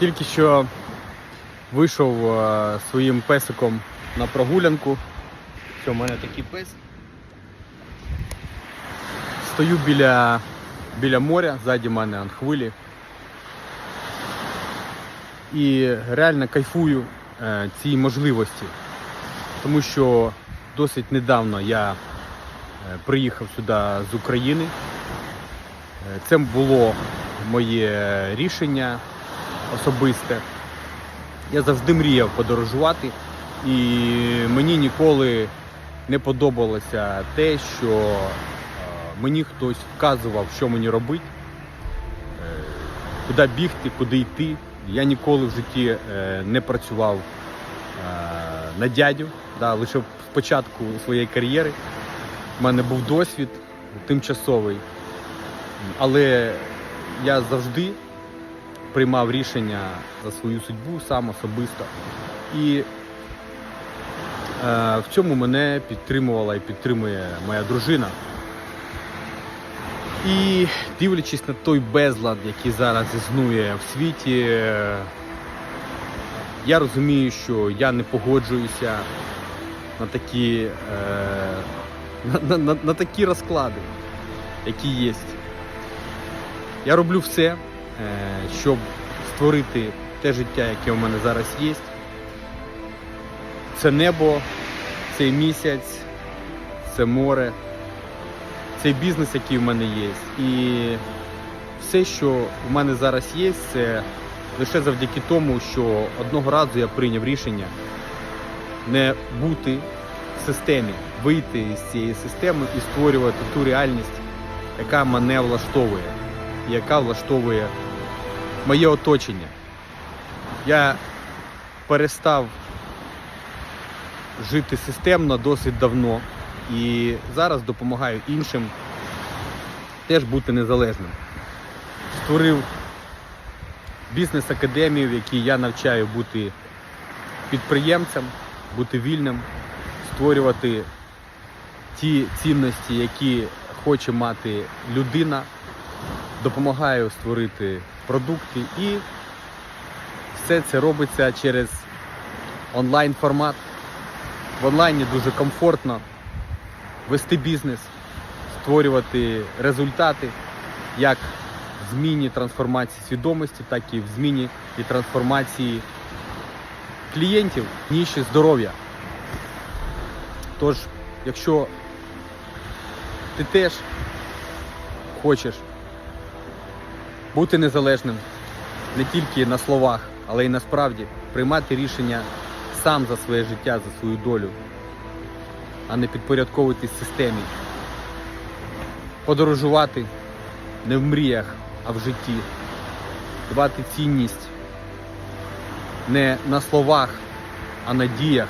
Тільки що вийшов е, своїм песиком на прогулянку. Все, у мене такий пес. Стою біля, біля моря, ззаді мене он, хвилі. І реально кайфую е, цій можливості. Тому що досить недавно я е, приїхав сюди з України. Е, Це було моє рішення особисте. Я завжди мріяв подорожувати, і мені ніколи не подобалося те, що е, мені хтось вказував, що мені робити, е, куди бігти, куди йти. Я ніколи в житті е, не працював на дядю, да, лише спочатку своєї кар'єри. У мене був досвід тимчасовий, але я завжди приймав рішення за свою судьбу сам особисто. І е, в цьому мене підтримувала і підтримує моя дружина. І дивлячись на той безлад, який зараз існує в світі, е, я розумію, що я не погоджуюся на такі, е, на, на, на такі розклади, які є. Я роблю все, щоб створити те життя, яке у мене зараз є. Це небо, цей місяць, це море, цей бізнес, який в мене є. І все, що в мене зараз є, це лише завдяки тому, що одного разу я прийняв рішення не бути в системі, вийти з цієї системи і створювати ту реальність, яка мене влаштовує, яка влаштовує моє оточення. Я перестав жити системно досить давно і зараз допомагаю іншим теж бути незалежним. Створив бізнес-академію, в якій я навчаю бути підприємцем, бути вільним, створювати ті цінності, які хоче мати людина, допомагаю створити продукти і все це робиться через онлайн формат. В онлайні дуже комфортно вести бізнес, створювати результати як в зміні трансформації свідомості, так і в зміні і трансформації клієнтів, ніші здоров'я. Тож, якщо ти теж хочеш бути незалежним не тільки на словах, але й насправді приймати рішення сам за своє життя, за свою долю, а не підпорядковуватись системі, подорожувати не в мріях, а в житті, давати цінність не на словах, а на діях.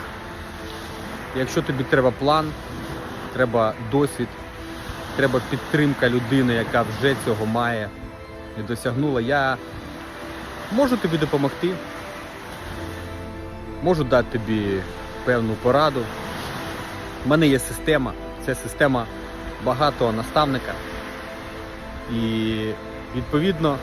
Якщо тобі треба план, треба досвід, треба підтримка людини, яка вже цього має і досягнула, я можу тобі допомогти, можу дати тобі певну пораду. У мене є система, це система багатого наставника. І відповідно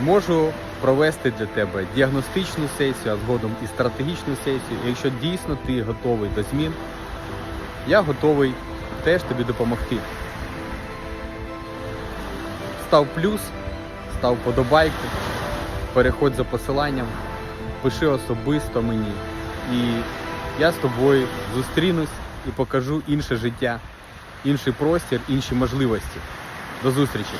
можу провести для тебе діагностичну сесію, а згодом і стратегічну сесію. І якщо дійсно ти готовий до змін, я готовий теж тобі допомогти. Став плюс, став подобайку, переходь за посиланням, пиши особисто мені. І я з тобою зустрінусь і покажу інше життя, інший простір, інші можливості. До зустрічі!